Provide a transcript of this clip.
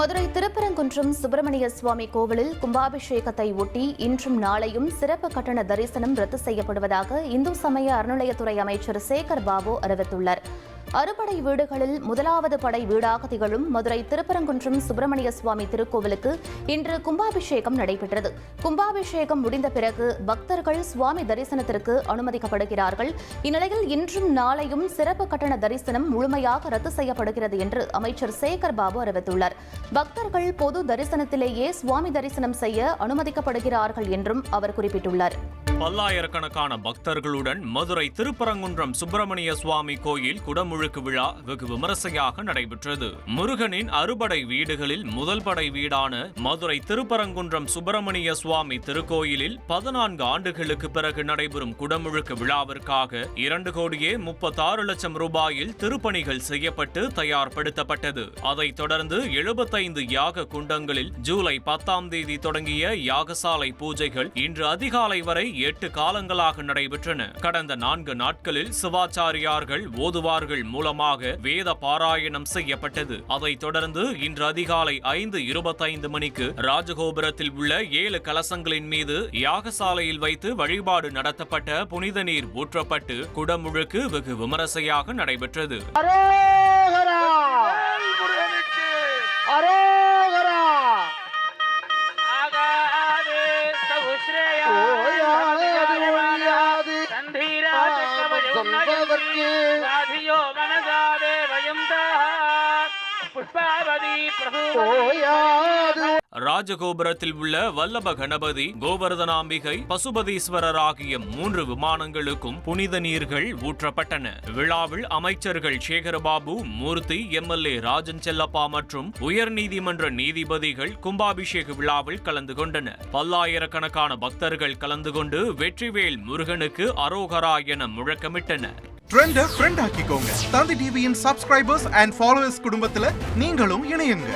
மதுரை திருப்பரங்குன்றம் சுப்பிரமணிய சுவாமி கோவிலில் கும்பாபிஷேகத்தை ஒட்டி இன்றும் நாளையும் சிறப்பு கட்டண தரிசனம் ரத்து செய்யப்படுவதாக இந்து சமய அறநிலையத்துறை அமைச்சர் சேகர் பாபு அறிவித்துள்ளார். அறுபடை வீடுகளில் முதலாவது படை வீடாக திகழும் மதுரை திருப்பரங்குன்றம் சுப்பிரமணிய சுவாமி திருக்கோவிலுக்கு இன்று கும்பாபிஷேகம் நடைபெற்றது. கும்பாபிஷேகம் முடிந்த பிறகு பக்தர்கள் சுவாமி தரிசனத்திற்கு அனுமதிக்கப்படுகிறார்கள். இந்நிலையில் இன்றும் நாளையும் சிறப்பு கட்டண தரிசனம் முழுமையாக ரத்து செய்யப்படுகிறது என்று அமைச்சர் சேகர் பாபு அறிவித்துள்ளார். பக்தர்கள் பொது தரிசனத்திலேயே சுவாமி தரிசனம் செய்ய அனுமதிக்கப்படுகிறார்கள் என்றும் அவர் குறிப்பிட்டுள்ளார். பல்லாயிரக்கணக்கான பக்தர்களுடன் மதுரை திருப்பரங்குன்றம் சுப்பிரமணிய சுவாமி கோயில் குடமுழுக்கு விழா வெகு விமரிசையாக நடைபெற்றது. முருகனின் அறுபடை வீடுகளில் முதல் படை வீடான மதுரை திருப்பரங்குன்றம் சுப்பிரமணிய சுவாமி திருக்கோயிலில் பதினான்கு ஆண்டுகளுக்கு பிறகு நடைபெறும் குடமுழுக்கு விழாவிற்காக இரண்டு கோடியே முப்பத்தாறு லட்சம் ரூபாயில் திருப்பணிகள் செய்யப்பட்டு தயார்படுத்தப்பட்டது. அதைத் தொடர்ந்து எழுபத்தைந்து யாக குண்டங்களில் ஜூலை பத்தாம் தேதி தொடங்கிய யாகசாலை பூஜைகள் இன்று அதிகாலை வரை எட்டு காலங்களாக நடைபெற்றன. கடந்த நான்கு நாட்களில் சிவாச்சாரியார்கள் ஓதுவார்கள் மூலமாக வேத பாராயணம் செய்யப்பட்டது. அதைத் தொடர்ந்து இன்று அதிகாலை ஐந்து இருபத்தைந்து மணிக்கு ராஜகோபுரத்தில் உள்ள ஏழு கலசங்களின் மீது யாகசாலையில் வைத்து வழிபாடு நடத்தப்பட்ட புனித நீர் ஊற்றப்பட்டு குடமுழுக்கு வெகு விமரிசையாக நடைபெற்றது. పుష్పావతి ప్రభు ராஜகோபுரத்தில் உள்ள வல்லப கணபதி கோவர்தனாம்பிகை பசுபதீஸ்வரர் ஆகிய மூன்று விமானங்களுக்கும் புனித நீர்கள் ஊற்றப்பட்டன. விழாவில் அமைச்சர்கள் சேகரபாபு மூர்த்தி எம்எல்ஏ ராஜன் செல்லப்பா மற்றும் உயர்நீதிமன்ற நீதிபதிகள் கும்பாபிஷேக விழாவில் கலந்து கொண்டனர். பல்லாயிரக்கணக்கான பக்தர்கள் கலந்து கொண்டு வெற்றிவேல் முருகனுக்கு அரோகரா என முழக்கமிட்டனர். ட்ரெண்ட ஃப்ரெண்ட் ஆக்கிக்கோங்க. தந்தி டிவியின் சப்ஸ்கிரைபர்ஸ் அண்ட் ஃபாலோவர்ஸ் குடும்பத்தில் நீங்களும் இணையுங்க.